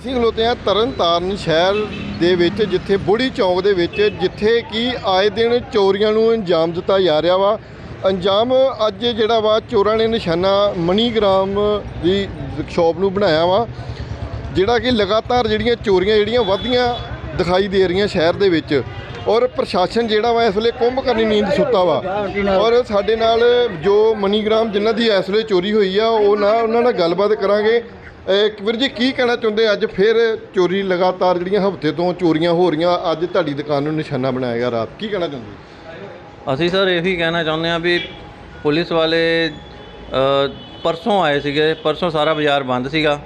ਅਸੀਂ ਖਲੋਤੇ ਹਾਂ ਤਰਨਤਾਰਨ ਸ਼ਹਿਰ ਦੇ ਵਿੱਚ, ਜਿੱਥੇ ਬੁੜੀ ਚੌਂਕ ਦੇ ਵਿੱਚ, ਜਿੱਥੇ ਕਿ ਆਏ ਦਿਨ ਚੋਰੀਆਂ ਨੂੰ ਅੰਜਾਮ ਦਿੱਤਾ ਜਾ ਰਿਹਾ ਵਾ। ਅੰਜਾਮ ਅੱਜ ਜਿਹੜਾ ਵਾ, ਚੋਰਾਂ ਨੇ ਨਿਸ਼ਾਨਾ ਮਨੀਗ੍ਰਾਮ ਦੀ ਸ਼ਾਪ ਨੂੰ ਬਣਾਇਆ ਵਾ, ਜਿਹੜਾ ਕਿ ਲਗਾਤਾਰ ਜਿਹੜੀਆਂ ਚੋਰੀਆਂ ਜਿਹੜੀਆਂ ਵੱਧਦੀਆਂ ਦਿਖਾਈ ਦੇ ਰਹੀਆਂ ਸ਼ਹਿਰ ਦੇ ਵਿੱਚ। ਔਰ ਪ੍ਰਸ਼ਾਸਨ ਜਿਹੜਾ ਵਾ, ਇਸ ਵੇਲੇ ਕੁੰਭ ਕਰਨੀ ਨੀਂਦ ਸੁੱਤਾ ਵਾ। ਔਰ ਸਾਡੇ ਨਾਲ ਜੋ ਮਨੀਗ੍ਰਾਮ ਜਿਨ੍ਹਾਂ ਦੀ ਇਸ ਵੇਲੇ ਚੋਰੀ ਹੋਈ ਆ, ਉਹ ਨਾ, ਉਹਨਾਂ ਨਾਲ ਗੱਲਬਾਤ ਕਰਾਂਗੇ। ਵੀਰ ਜੀ, ਕੀ ਕਹਿਣਾ ਚਾਹੁੰਦੇ? ਅੱਜ ਫਿਰ ਚੋਰੀ ਲਗਾਤਾਰ ਜਿਹੜੀਆਂ ਹਫ਼ਤੇ ਤੋਂ ਚੋਰੀਆਂ ਹੋ ਰਹੀਆਂ, ਅੱਜ ਤੁਹਾਡੀ ਦੁਕਾਨ ਨੂੰ ਨਿਸ਼ਾਨਾ ਬਣਾਇਆ ਗਿਆ ਰਾਤ। ਕੀ ਕਹਿਣਾ ਚਾਹੁੰਦੇ? ਅਸੀਂ ਸਰ ਇਹੀ ਕਹਿਣਾ ਚਾਹੁੰਦੇ ਹਾਂ ਵੀ ਪੁਲਿਸ ਵਾਲੇ ਪਰਸੋਂ ਆਏ ਸੀਗੇ, ਪਰਸੋਂ ਸਾਰਾ ਬਾਜ਼ਾਰ ਬੰਦ ਸੀਗਾ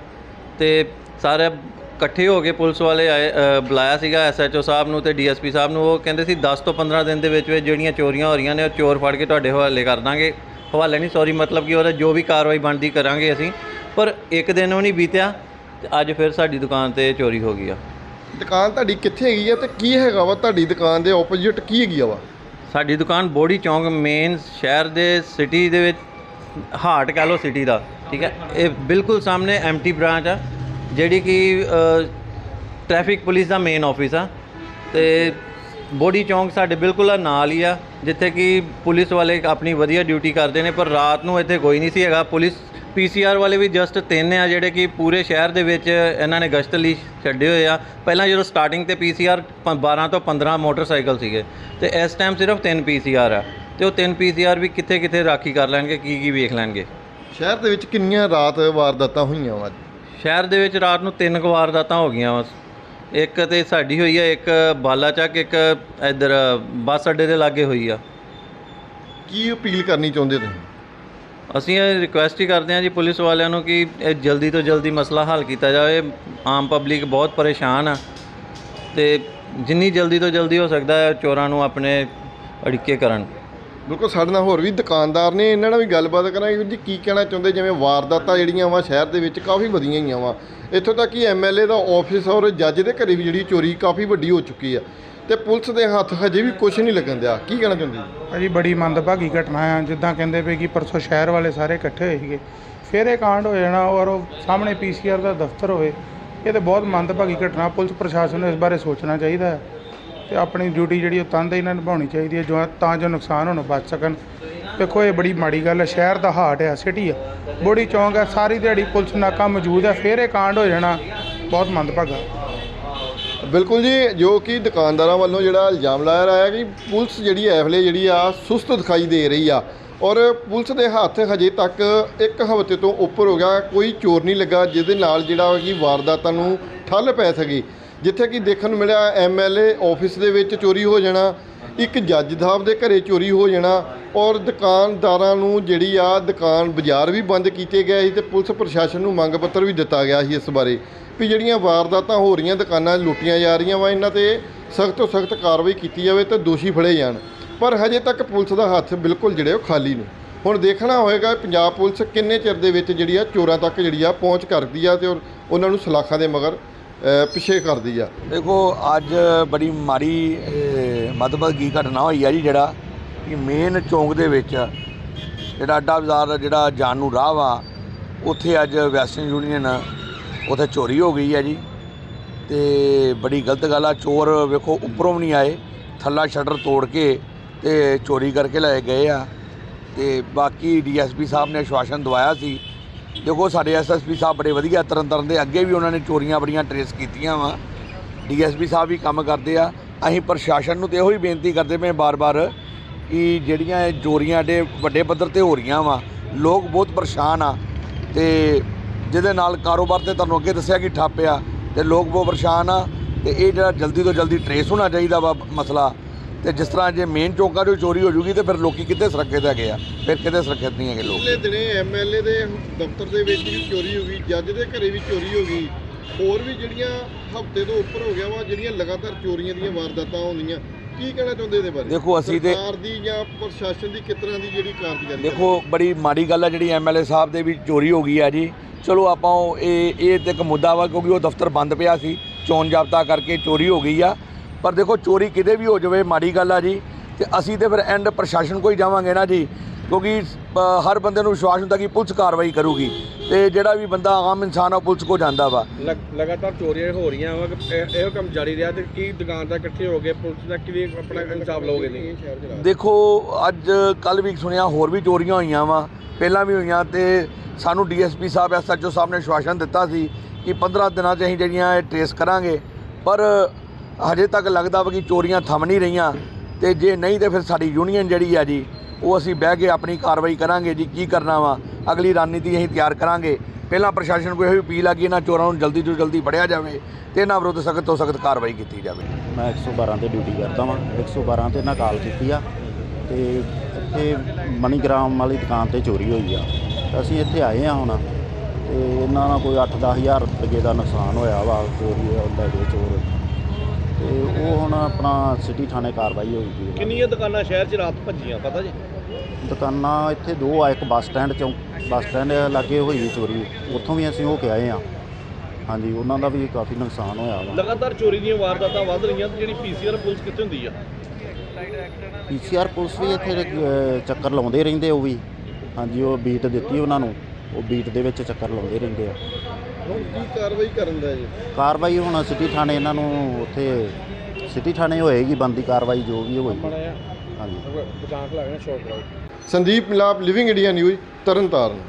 ਤੇ ਸਾਰੇ ਇਕੱਠੇ ਹੋ ਕੇ ਪੁਲਿਸ ਵਾਲੇ ਆਏ ਬੁਲਾਇਆ ਸੀਗਾ ਐਸਐਚਓ ਸਾਹਿਬ ਨੂੰ ਤੇ ਡੀਐਸਪੀ ਸਾਹਿਬ ਨੂੰ। ਉਹ ਕਹਿੰਦੇ ਸੀ 10 ਤੋਂ 15 ਦਿਨ ਦੇ ਵਿੱਚ ਵਿੱਚ ਜਿਹੜੀਆਂ ਚੋਰੀਆਂ ਹੋ ਰਹੀਆਂ ਨੇ, ਉਹ ਚੋਰ ਫੜ ਕੇ ਤੁਹਾਡੇ ਹਵਾਲੇ ਕਰ ਦਾਂਗੇ। ਹਵਾਲੇ ਨਹੀਂ ਸੌਰੀ ਮਤਲਬ ਕਿ ਉਹਦਾ ਜੋ ਵੀ ਕਾਰਵਾਈ ਬਣਦੀ ਕਰਾਂਗੇ ਅਸੀਂ। ਪਰ ਇੱਕ ਦਿਨ ਵੀ ਨਹੀਂ ਬੀਤਿਆ ਤੇ ਅੱਜ ਫਿਰ ਸਾਡੀ ਦੁਕਾਨ ਤੇ ਚੋਰੀ ਹੋ ਗਈ ਆ। ਦੁਕਾਨ ਤੁਹਾਡੀ ਕਿੱਥੇ ਹੈਗੀ ਆ ਤੇ ਕੀ ਹੈਗਾ ਵਾ ਤੁਹਾਡੀ ਦੁਕਾਨ ਦੇ ਆਪੋਜ਼ਿਟ ਕੀ ਹੈਗੀ ਆ ਵਾ? ਸਾਡੀ ਦੁਕਾਨ ਬੋੜੀ ਚੌਂਕ ਮੇਨ ਸ਼ਹਿਰ ਦੇ ਸਿਟੀ ਦੇ ਵਿੱਚ ਹਾਰਟ ਕਹ ਲਓ ਸਿਟੀ ਦਾ ਠੀਕ ਹੈ? ਇਹ ਬਿਲਕੁਲ ਸਾਹਮਣੇ ਐਮਟੀ ਬ੍ਰਾਂਚ ਆ ਜਿਹੜੀ ਕਿ ਟ੍ਰੈਫਿਕ ਪੁਲਿਸ ਦਾ ਮੇਨ ਆਫਿਸ ਆ। ਤੇ ਬੋੜੀ ਚੌਂਕ ਸਾਡੇ ਬਿਲਕੁਲ ਨਾਲ ਹੀ ਆ ਜਿੱਥੇ ਕਿ ਪੁਲਿਸ ਵਾਲੇ ਆਪਣੀ ਵਧੀਆ ਡਿਊਟੀ ਕਰਦੇ ਨੇ ਪਰ ਰਾਤ ਨੂੰ ਇੱਥੇ ਕੋਈ ਨਹੀਂ ਸੀ ਹੈਗਾ। ਪੁਲਿਸ ਪੀਸੀਆਰ ਵਾਲੇ ਵੀ ਜਸਟ ਤਿੰਨ ਆ ਜਿਹੜੇ ਕਿ ਪੂਰੇ ਸ਼ਹਿਰ ਦੇ ਵਿੱਚ ਇਹਨਾਂ ਨੇ ਗਸ਼ਤ ਲਈ ਛੱਡੇ ਹੋਏ ਆ। ਪਹਿਲਾਂ ਜਦੋਂ ਸਟਾਰਟਿੰਗ ਤੇ ਪੀਸੀਆਰ 12 ਤੋਂ 15 ਮੋਟਰਸਾਈਕਲ ਸੀਗੇ ਤੇ ਇਸ ਟਾਈਮ ਸਿਰਫ ਤਿੰਨ ਪੀਸੀਆਰ ਆ। ਤੇ ਉਹ ਤਿੰਨ ਪੀਸੀਆਰ ਵੀ ਕਿੱਥੇ ਕਿੱਥੇ ਰਾਖੀ ਕਰ ਲੈਣਗੇ ਕੀ ਕੀ ਵੇਖ ਲੈਣਗੇ? ਸ਼ਹਿਰ ਦੇ ਵਿੱਚ ਕਿੰਨੀਆਂ ਰਾਤ ਵਾਰਦਾਤਾਂ ਹੋਈਆਂ ਵਾ? ਅੱਜ ਸ਼ਹਿਰ ਦੇ ਵਿੱਚ ਰਾਤ ਨੂੰ ਤਿੰਨ ਕੁ ਵਾਰਦਾਤਾਂ ਹੋ ਗਈਆਂ ਬਸ। ਇੱਕ ਤੇ ਸਾਡੀ ਹੋਈ ਹੈ ਇੱਕ ਬਾਲਾਚੱਕ ਇੱਕ ਇੱਧਰ ਬੱਸ ਅੱਡੇ ਦੇ ਲਾਗੇ ਹੋਈ ਆ। ਕੀ ਅਪੀਲ ਕਰਨੀ ਚਾਹੁੰਦੇ ਤੁਸੀਂ? ਅਸੀਂ ਇਹ ਰਿਕੁਐਸਟ ਹੀ ਕਰਦੇ ਹਾਂ ਜੀ ਪੁਲਿਸ ਵਾਲਿਆਂ ਨੂੰ ਕਿ ਇਹ ਜਲਦੀ ਤੋਂ ਜਲਦੀ ਮਸਲਾ ਹੱਲ ਕੀਤਾ ਜਾਵੇ। ਆਮ ਪਬਲਿਕ ਬਹੁਤ ਪਰੇਸ਼ਾਨ ਆ ਤੇ ਜਿੰਨੀ ਜਲਦੀ ਤੋਂ ਜਲਦੀ ਹੋ ਸਕਦਾ ਹੈ, ਚੋਰਾਂ ਨੂੰ ਆਪਣੇ ਅੜਿੱਕੇ ਕਰਨ। ਬਿਲਕੁਲ, ਸਾਡੇ ਨਾਲ ਹੋਰ ਵੀ ਦੁਕਾਨਦਾਰ ਨੇ, ਇਹਨਾਂ ਨਾਲ ਵੀ ਗੱਲਬਾਤ ਕਰਾਂਗੇ ਵੀਰ ਜੀ, ਕੀ ਕਹਿਣਾ ਚਾਹੁੰਦੇ? ਜਿਵੇਂ ਵਾਰਦਾਤਾਂ ਜਿਹੜੀਆਂ ਵਾ ਸ਼ਹਿਰ ਦੇ ਵਿੱਚ ਕਾਫੀ ਵਧੀਆਂ ਗਈਆਂ ਵਾ। ਇੱਥੋਂ ਤੱਕ ਕਿ ਐਮਐਲਏ ਦਾ ਆਫਿਸ ਔਰ ਜੱਜ ਦੇ ਘਰੇ ਵੀ ਜਿਹੜੀ ਚੋਰੀ ਕਾਫੀ ਵੱਡੀ ਹੋ ਚੁੱਕੀ ਆ। ਤੇ ਪੁਲਿਸ ਦੇ ਹੱਥ ਹਜੇ ਵੀ ਕੁਝ ਨਹੀਂ ਲੱਗਣ ਦਿਆ। ਕੀ ਕਹਿਣਾ ਚਾਹੁੰਦੇ ਜੀ? ਭਾਜੀ, ਬੜੀ ਮੰਦਭਾਗੀ ਘਟਨਾ ਆ ਜਿੱਦਾਂ ਕਹਿੰਦੇ ਪਏ ਕਿ ਪਰਸੋਂ ਸ਼ਹਿਰ ਵਾਲੇ ਸਾਰੇ ਇਕੱਠੇ ਹੋਏ ਸੀਗੇ। ਫਿਰ ਇਹ ਕਾਂਡ ਹੋ ਜਾਣਾ ਔਰ ਉਹ ਸਾਹਮਣੇ ਪੀਸੀਆਰ ਦਾ ਦਫ਼ਤਰ ਹੋਵੇ। ਇਹ ਤੇ ਬਹੁਤ ਮੰਦਭਾਗੀ ਘਟਨਾ। ਪੁਲਿਸ ਪ੍ਰਸ਼ਾਸਨ ਨੂੰ ਇਸ ਬਾਰੇ ਸੋਚਣਾ ਚਾਹੀਦਾ ਹੈ ਤੇ ਆਪਣੀ ਡਿਊਟੀ ਜਿਹੜੀ ਉਹ ਤਨਦੇਹੀ ਨਾਲ ਨਿਭਾਉਣੀ ਚਾਹੀਦੀ ਹੈ, ਜੋ ਤਾਂ ਜੋ ਨੁਕਸਾਨ ਹੋਣੋਂ ਬਚ ਸਕਣ। ਦੇਖੋ, ਇਹ ਬੜੀ ਮਾੜੀ ਗੱਲ ਹੈ। ਸ਼ਹਿਰ ਦਾ ਹਾਰਟ ਹੈ, ਸਿਟੀ ਆ ਬੜੀ ਚੌਂਕ ਹੈ, ਸਾਰੀ ਦਿਹਾੜੀ ਪੁਲਿਸ ਨਾਕਾ ਮੌਜੂਦ ਹੈ। ਫਿਰ ਇਹ ਕਾਂਡ ਹੋ ਜਾਣਾ। ਬਹੁਤ ਮੰਦਭਾਗਾ। ਬਿਲਕੁਲ ਜੀ, ਜੋ ਕਿ ਦੁਕਾਨਦਾਰਾਂ ਵੱਲੋਂ ਜਿਹੜਾ ਇਲਜ਼ਾਮ ਲਾਇਆ ਰਿਹਾ ਕਿ ਪੁਲਿਸ ਜਿਹੜੀ ਐ ਵੇਲੇ ਜਿਹੜੀ ਆ, ਸੁਸਤ ਦਿਖਾਈ ਦੇ ਰਹੀ ਆ। ਔਰ ਪੁਲਿਸ ਦੇ ਹੱਥ ਹਜੇ ਤੱਕ ਇੱਕ ਹਫ਼ਤੇ ਤੋਂ ਉੱਪਰ ਹੋ ਗਿਆ, ਕੋਈ ਚੋਰ ਨਹੀਂ ਲੱਗਾ, ਜਿਹਦੇ ਨਾਲ ਜਿਹੜਾ ਕਿ ਵਾਰਦਾਤਾਂ ਨੂੰ ਠੱਲ ਪੈ ਸਕੇ। ਜਿੱਥੇ ਕਿ ਦੇਖਣ ਨੂੰ ਮਿਲਿਆ ਐਮਐਲਏ ਆਫਿਸ ਦੇ ਵਿੱਚ ਚੋਰੀ ਹੋ ਜਾਣਾ। ਇੱਕ ਜੱਜ ਸਾਹਿਬ ਦੇ ਘਰੇ ਚੋਰੀ ਹੋ ਜਾਣਾ ਔਰ ਦੁਕਾਨਦਾਰਾਂ ਨੂੰ ਜਿਹੜੀ ਆ ਦੁਕਾਨ ਬਾਜ਼ਾਰ ਵੀ ਬੰਦ ਕੀਤੇ ਗਏ ਸੀ ਤੇ ਪੁਲਿਸ ਪ੍ਰਸ਼ਾਸਨ ਨੂੰ ਮੰਗ ਪੱਤਰ ਵੀ ਦਿੱਤਾ ਗਿਆ ਸੀ ਇਸ ਬਾਰੇ ਵੀ ਜਿਹੜੀਆਂ ਵਾਰਦਾਤਾਂ ਹੋ ਰਹੀਆਂ, ਦੁਕਾਨਾਂ ਲੁੱਟੀਆਂ ਜਾ ਰਹੀਆਂ ਵਾ, ਇਹਨਾਂ ਤੇ ਸਖਤ ਤੋਂ ਸਖਤ ਕਾਰਵਾਈ ਕੀਤੀ ਜਾਵੇ ਤੇ ਦੋਸ਼ੀ ਫੜੇ ਜਾਣ। ਪਰ ਹਜੇ ਤੱਕ ਪੁਲਿਸ ਦਾ ਹੱਥ ਬਿਲਕੁਲ ਜਿਹੜੇ ਉਹ ਖਾਲੀ ਨੇ ਹੁਣ ਦੇਖਣਾ ਹੋਏਗਾ ਪੰਜਾਬ ਪੁਲਿਸ ਕਿੰਨੇ ਚਿਰ ਦੇ ਵਿੱਚ ਜਿਹੜੀ ਆ ਚੋਰਾਂ ਤੱਕ ਜਿਹੜੀ ਆ ਪਹੁੰਚ ਕਰਦੀ ਆ ਤੇ ਔਰ ਉਹਨਾਂ ਨੂੰ ਸਲਾਖਾਂ ਦੇ ਮਗਰ ਪਿੱਛੇ ਕਰਦੀ ਆ। ਦੇਖੋ, ਅੱਜ ਬੜੀ ਮਾੜੀ ਮਤਲਬੀ ਘਟਨਾ ਹੋਈ ਆ ਜੀ ਜਿਹੜਾ ਕਿ ਮੇਨ ਚੌਂਕ ਦੇ ਵਿੱਚ ਜਿਹੜਾ ਅੱਡਾ ਬਾਜ਼ਾਰ ਜਿਹੜਾ ਜਾਣ ਨੂੰ ਰਾਹ ਵਾ, ਉੱਥੇ ਅੱਜ ਵੈਸਟਰਨ ਯੂਨੀਅਨ ਉੱਥੇ ਚੋਰੀ ਹੋ ਗਈ ਹੈ ਜੀ। ਤੇ ਬੜੀ ਗਲਤ ਗੱਲ ਆ, ਚੋਰ ਵੇਖੋ ਉੱਪਰੋਂ ਵੀ ਨਹੀਂ ਆਏ, ਥੱਲਾ ਸ਼ਟਰ ਤੋੜ ਕੇ ਤੇ ਚੋਰੀ ਕਰਕੇ ਲੈ ਗਏ ਆ। ਤੇ ਬਾਕੀ ਡੀਐਸਪੀ ਸਾਹਿਬ ਨੇ ਆਸ਼ਵਾਸਨ ਦਵਾਇਆ ਸੀ। ਦੇਖੋ ਸਾਡੇ ਐਸਐਸਪੀ ਸਾਹਿਬ ਬੜੇ ਵਧੀਆ ਤਰਨ ਤਰਨ ਦੇ, ਅੱਗੇ ਵੀ ਉਹਨਾਂ ਨੇ ਚੋਰੀਆਂ ਬੜੀਆਂ ਟਰੇਸ ਕੀਤੀਆਂ ਵਾ। ਡੀਐਸਪੀ ਸਾਹਿਬ ਵੀ ਕੰਮ ਕਰਦੇ ਆ। ਅਸੀਂ ਪ੍ਰਸ਼ਾਸਨ ਨੂੰ ਤੇ ਇਹੋ ਹੀ ਬੇਨਤੀ ਕਰਦੇ ਪਏ ਬਾਰ-ਬਾਰ ਕਿ ਜਿਹੜੀਆਂ ਇਹ ਚੋਰੀਆਂ ਡੇ ਵੱਡੇ ਪੱਧਰ ਤੇ ਹੋ ਰਹੀਆਂ ਵਾ, ਲੋਕ ਬਹੁਤ ਪਰੇਸ਼ਾਨ ਆ ਤੇ ਜਿਹਦੇ ਨਾਲ ਕਾਰੋਬਾਰ ਤੇ ਤੁਹਾਨੂੰ ਅੱਗੇ ਦੱਸਿਆ ਕਿ ਠੱਪ ਆ ਤੇ ਲੋਕ ਬਹੁਤ ਪਰੇਸ਼ਾਨ ਆ ਤੇ ਇਹ ਜਿਹੜਾ ਜਲਦੀ ਤੋਂ ਜਲਦੀ ਟਰੇਸ ਹੋਣਾ ਚਾਹੀਦਾ ਵਾ ਮਸਲਾ ਤੇ ਜਿਸ ਤਰ੍ਹਾਂ ਜੇ ਮੇਨ ਚੌਂਕਾਂ 'ਚੋਂ ਚੋਰੀ ਹੋ ਜੂਗੀ ਤੇ ਫਿਰ ਲੋਕੀ ਕਿੱਥੇ ਸੁਰੱਖਿਅਤ ਹੈਗੇ ਆ, ਫਿਰ ਕਿਤੇ ਸੁਰੱਖਿਅਤ ਨਹੀਂ ਹੈਗੇ ਲੋਕ। ਪਿਛਲੇ ਦਿਨੇ ਐਮਐਲਏ ਦੇ ਦਫ਼ਤਰ ਦੇ ਵਿੱਚ ਵੀ ਚੋਰੀ ਹੋ ਗਈ, ਜੱਜ ਦੇ ਘਰੇ ਵੀ ਚੋਰੀ ਹੋ ਗਈ, ਹੋਰ ਵੀ ਜਿਹੜੀਆਂ ਹਫ਼ਤੇ ਤੋਂ ਉੱਪਰ ਹੋ ਗਿਆ ਵਾ ਜਿਹੜੀਆਂ ਲਗਾਤਾਰ ਚੋਰੀਆਂ ਦੀਆਂ ਵਾਰਦਾਤਾਂ ਹੁੰਦੀਆਂ। ਕੀ ਕਹਿਣਾ ਚਾਹੁੰਦੇ ਇਹਦੇ ਬਾਰੇ? ਦੇਖੋ, ਅਸੀਂ ਤੇ- ਸਰਕਾਰ ਦੀ ਜਾਂ ਪ੍ਰਸ਼ਾਸਨ ਦੀ ਕਿਸ ਤਰ੍ਹਾਂ ਦੀ ਜਿਹੜੀ ਕਾਰਗੁਜ਼ਾਰੀ ਹੈ? ਦੇਖੋ ਬੜੀ ਮਾੜੀ ਗੱਲ ਆ ਜਿਹੜੀ ਐਮਐਲਏ ਸਾਹਿਬ ਦੇ ਵੀ ਚੋਰੀ ਹੋ ਗਈ ਆ ਜੀ। ਚਲੋ ਆਪਾਂ ਉਹ ਇਹ ਇਹ ਤੇ ਇੱਕ ਮੁੱਦਾ ਵਾ ਕਿਉਂਕਿ ਉਹ ਦਫ਼ਤਰ ਬੰਦ ਪਿਆ ਸੀ। ਚੋਣ ਜਾਬਤਾ ਕਰਕੇ ਚੋਰੀ ਹੋ ਗਈ ਆ। ਪਰ ਦੇਖੋ ਚੋਰੀ ਕਿਤੇ ਵੀ ਹੋ ਜਾਵੇ ਮਾੜੀ ਗੱਲ ਆ ਜੀ। ਤੇ ਅਸੀਂ ਤੇ ਫਿਰ ਐਂਡ ਪ੍ਰਸ਼ਾਸਨ ਕੋਈ ਜਾਵਾਂਗੇ ਨਾ ਜੀ। ਕਿਉਂਕਿ ਹਰ ਬੰਦੇ ਨੂੰ ਵਿਸ਼ਵਾਸ ਹੁੰਦਾ ਕਿ ਪੁਲਿਸ ਕਾਰਵਾਈ ਕਰੂਗੀ ਤੇ ਜਿਹੜਾ ਵੀ ਬੰਦਾ ਆਮ ਇਨਸਾਨ ਆ ਉਹ ਪੁਲਿਸ ਕੋ ਜਾਂਦਾ ਵਾ। ਲਗ- ਲਗਾਤਾਰ ਚੋਰੀਆਂ ਹੋ ਰਹੀਆਂ ਵਾ ਕਿ ਇਹ- ਕੰਮ ਜਾਰੀ ਰਿਹਾ ਤੇ ਕੀ ਦੁਕਾਨਦਾਰ ਇਕੱਠੇ ਹੋ ਗਏ ਪੁਲਿਸ ਦਾ ਕਿਵੇਂ ਆਪਣਾ ਇਨਸਾਫ ਲਓਗੇ ਨਹੀਂ ਦੇਖੋ ਅੱਜ ਕੱਲ ਵੀ ਸੁਣਿਆ ਹੋਰ ਵੀ ਚੋਰੀਆਂ ਹੋਈਆਂ ਵਾ ਪਹਿਲਾਂ ਵੀ ਹੋਈਆਂ ਤੇ ਸਾਨੂੰ ਡੀਐਸਪੀ ਸਾਹਿਬ ਐਸਐਚਓ ਸਾਹਿਬ ਨੇ ਵਿਸ਼ਵਾਸਨ ਦਿੱਤਾ ਸੀ ਕਿ 15 ਦਿਨਾਂ 'ਚ ਅਸੀਂ ਜਿਹੜੀਆਂ ਇਹ ਟ੍ਰੇਸ ਕਰਾਂਗੇ। ਪਰ ਹਜੇ ਤੱਕ ਲੱਗਦਾ ਵਾ ਕਿ ਚੋਰੀਆਂ ਥੰਮ ਨਹੀਂ ਰਹੀਆਂ ਤੇ ਜੇ ਨਹੀਂ ਤੇ ਫਿਰ ਸਾਡੀ ਯੂਨੀਅਨ ਜਿਹੜੀ ਆ ਜੀ ਉਹ ਅਸੀਂ ਬਹਿ ਕੇ ਆਪਣੀ ਕਾਰਵਾਈ ਕਰਾਂਗੇ ਜੀ ਕੀ ਕਰਨਾ ਵਾ। ਅਗਲੀ ਰਣਨੀਤੀ ਅਸੀਂ ਤਿਆਰ ਕਰਾਂਗੇ। ਪਹਿਲਾਂ ਪ੍ਰਸ਼ਾਸਨ ਕੋਲ ਇਹ ਵੀ ਅਪੀਲ ਆ ਕਿ ਇਹਨਾਂ ਚੋਰਾਂ ਨੂੰ ਜਲਦੀ ਤੋਂ ਜਲਦੀ ਫੜਿਆ ਜਾਵੇ ਤੇ ਇਹਨਾਂ ਵਿਰੁੱਧ ਸਖਤ ਤੋਂ ਸਖਤ ਕਾਰਵਾਈ ਕੀਤੀ ਜਾਵੇ। ਮੈਂ 112 ਤੇ ਡਿਊਟੀ ਕਰਦਾ ਵਾਂ। 112 ਤੇ ਇਹਨਾਂ ਕਾਲ ਕੀਤੀ ਆ ਤੇ ਇੱਥੇ ਮਨੀਗ੍ਰਾਮ ਵਾਲੀ ਦੁਕਾਨ ਤੇ ਚੋਰੀ ਹੋਈ ਆ। ਅਸੀਂ ਇੱਥੇ ਆਏ ਆ ਹੁਣ ਤੇ ਇਹਨਾਂ ਨਾਲ ਕੋਈ 8-10000 ਰੁਪਏ ਦਾ ਨੁਕਸਾਨ ਹੋਇਆ ਵਾ ਚੋਰੀ ਲੈ ਗਏ ਚੋਰ ਤੇ ਉਹ ਹੁਣ ਆਪਣਾ ਸਿਟੀ ਥਾਣੇ ਕਾਰਵਾਈ ਹੋਈ ਕਿੰਨੀਆਂ ਦੁਕਾਨਾਂ ਸ਼ਹਿਰ 'ਚ ਰਾਤ ਭੱਜੀਆਂ ਪਤਾ ਜੀ? ਦੁਕਾਨਾਂ ਇੱਥੇ ਦੋ ਆ ਇੱਕ ਬੱਸ ਸਟੈਂਡ ਚੋਂ ਬੱਸ ਸਟੈਂਡ ਲਾਗੇ ਹੋਈ ਸੀ ਚੋਰੀ। ਉੱਥੋਂ ਵੀ ਅਸੀਂ ਹੋ ਕੇ ਆਏ ਆ। ਹਾਂਜੀ ਉਹਨਾਂ ਦਾ ਵੀ ਕਾਫੀ ਨੁਕਸਾਨ ਹੋਇਆ ਵਾ। ਲਗਾਤਾਰ ਚੋਰੀ ਦੀਆਂ ਵਾਰਦਾਤਾਂ ਵੱਧ ਰਹੀਆਂ ਤੇ ਜਿਹੜੀ ਪੀਸੀਆਰ ਪੁਲਿਸ ਕਿੱਥੇ ਹੁੰਦੀ ਆ? ਪੀਸੀਆਰ ਪੁਲਿਸ ਵੀ ਇੱਥੇ ਅਹ, ਚੱਕਰ ਲਾਉਂਦੇ ਰਹਿੰਦੇ ਉਹ ਵੀ। ਹਾਂਜੀ ਉਹ ਬੀਟ ਦਿੱਤੀ ਉਹਨਾਂ ਨੂੰ। ਉਹ ਬੀਟ ਦੇ ਵਿੱਚ ਚੱਕਰ ਲਾਉਂਦੇ ਰਹਿੰਦੇ ਆ। ਹੁਣ ਕੀ ਕਾਰਵਾਈ ਕਰਨ ਦਾ ਜੀ? ਕਾਰਵਾਈ ਹੁਣ ਸਿਟੀ ਥਾਣੇ ਇਹਨਾਂ ਨੂੰ ਉੱਥੇ ਸਿਟੀ ਥਾਣੇ ਹੋਏਗੀ ਬੰਦੀ ਕਾਰਵਾਈ ਜੋ ਵੀ ਹੋਏਗੀ ਹਾਂਜੀ। ਦੁਕਾਨ ਖਲਾ ਕੇ ਸ਼ੋਰ ਕਰਾਓ। ਸੰਦੀਪ ਮਿਲਾਪ ਲਿਵਿੰਗ ਇੰਡੀਆ ਨਿਊਜ਼ ਤਰਨਤਾਰਨ।